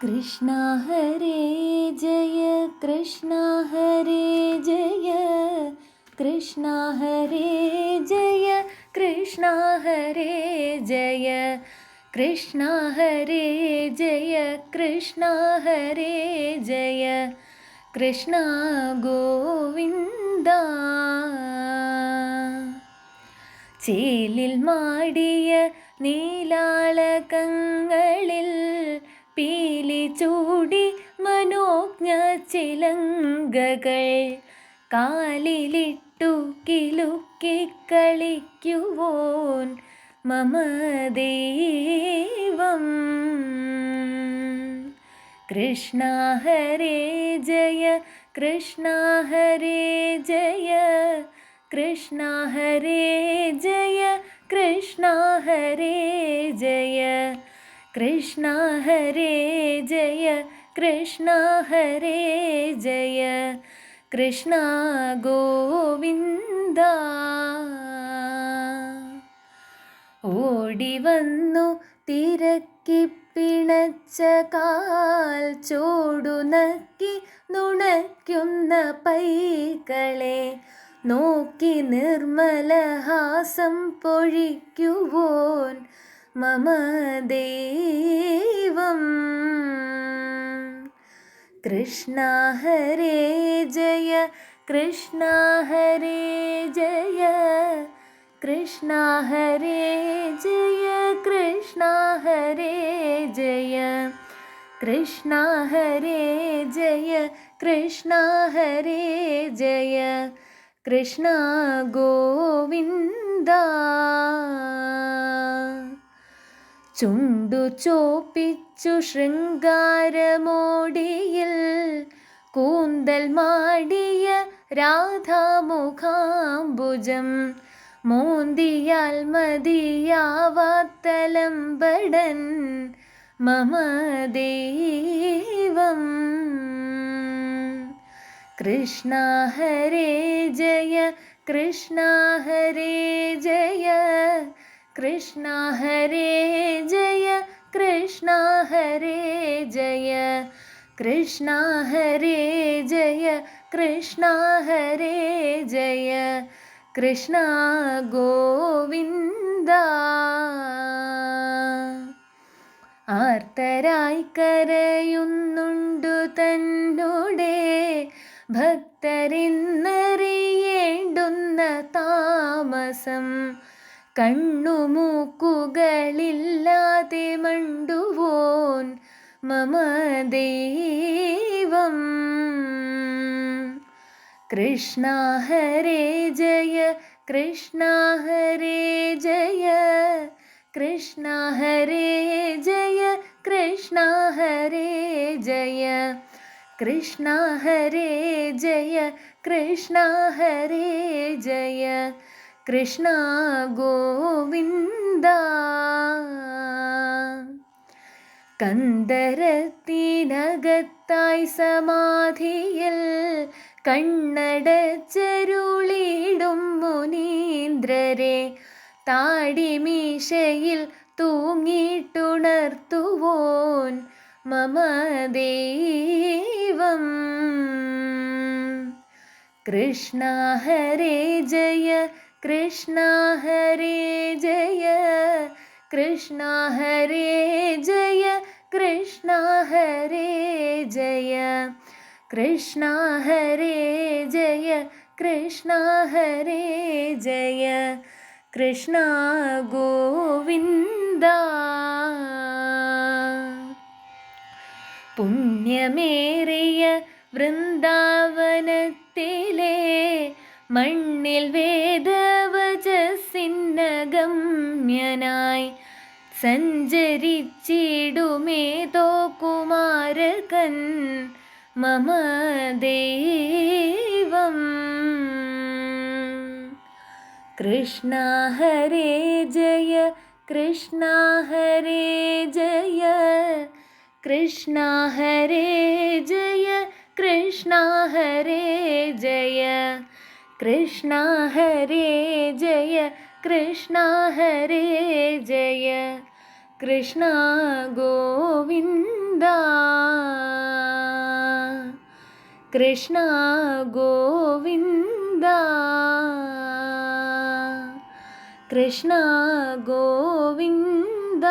കൃഷ്ണ ഹരേ ജയ കൃഷ്ണ ഹരേ ജയ കൃഷ്ണ ഹരേ ജയ കൃഷ്ണ ഹരേ ജയ കൃഷ്ണ ഹരേ ജയ കൃഷ്ണ ഹരേ ജയ കൃഷ്ണ ഗോവിന്ദ. ചേലിൽ മാടിയ നീലാളകങ്ങളിൽ പീലി ചൂടി മനോജ്ഞ ചിലങ്കകൾ. കാലിലിട്ടു കിലുക്കി കളിക്കുവോൻ മമദേവം കൃഷ്ണ ഹരേ ജയ കൃഷ്ണ ഹരേ ജയ കൃഷ്ണ ഹരേ ജയ കൃഷ്ണ ഹരേ ജയ. കൃഷ്ണ ഹരേ ജയ കൃഷ്ണ ഹരേ ജയ. കൃഷ്ണ ഗോവിന്ദ. ഓടി വന്നു തിരക്കി പിണച്ച കാൽ ചോടു നക്കി നുണയ്ക്കുന്ന പൈകളെ നോക്കി നിർമ്മലഹാസം പൊഴിക്കുവോൻ मम देवम्। कृष्णा हरे जय कृष्णा हरे जय कृष्ण हरे जय कृष्ण हरे जय। कृष्ण हरे जय कृष्ण हरे जय कृष्णा गोविन्दा। ചുണ്ടു ചോപ്പിച്ചു ശൃംഗാരമോടിയിൽ കൂന്തൽ മാടിയ രാധാമുഖാംബുജം. മോന്തിയാൽ മതിയാവാത്തലമ്പടൻ മമദേവം കൃഷ്ണ ഹരേ ജയ കൃഷ്ണ ഹരേ ജയ. കൃഷ്ണ ഹരേ ജയ കൃഷ്ണ ഹരേ ജയ കൃഷ്ണ ഹരേ ജയ കൃഷ്ണ ഹരേ ജയ കൃഷ്ണ ഗോവിന്ദ. ആർത്തരായി കരയുന്നുണ്ടു തന്നോടെ ഭക്തരിന്നറിയേണ്ടുന്ന താമസം. കണ്ണുമൂക്കുകളില്ലാതെ മണ്ടുവോൻ മമദേവം കൃഷ്ണ ഹരേ ജയ കൃഷ്ണ ഹരേ ജയ കൃഷ്ണ ഹരേ ജയ കൃഷ്ണ ഹരേ ജയ കൃഷ്ണ ഹരേ ജയ കൃഷ്ണ ഹരേ ജയ. കൃഷ്ണ ഗോവിന്ദ. കന്ദരത്തിനകത്തായി സമാധിയിൽ കണ്ണടച്ചരുളിടും മുനീന്ദ്രരെ. താടിമീശയിൽ തൂങ്ങിട്ടുണർത്തുവോൻ മമ ദൈവം. കൃഷ്ണ ഹരേ ജയ കൃഷ്ണ ഹരേ ജയ കൃഷ്ണ ഹരേ ജയ കൃഷ്ണ ഹരേ ജയ കൃഷ്ണ ഹരേ ജയ കൃഷ്ണ ഹരേ ജയ കൃഷ്ണ ഗോവിന്ദ. പുണ്യമേറിയ വൃന്ദാവനത്തിലെ മണ്ണിൽ വേദവചസിന്നഗമ്യനായി സഞ്ചരിച്ചിടുമേതോ കുമാരകൻ മമ ദൈവം. കൃഷ്ണ ഹരേ ജയ കൃഷ്ണ ഹരേ ജയ കൃഷ്ണ ഹരേ ജയ കൃഷ്ണ ഹരേ ജയ. कृष्ण हरे जय कृष्ण हरे जय। कृष्ण गोविन्द। कृष्ण गोविन्द। कृष्ण गोविन्द।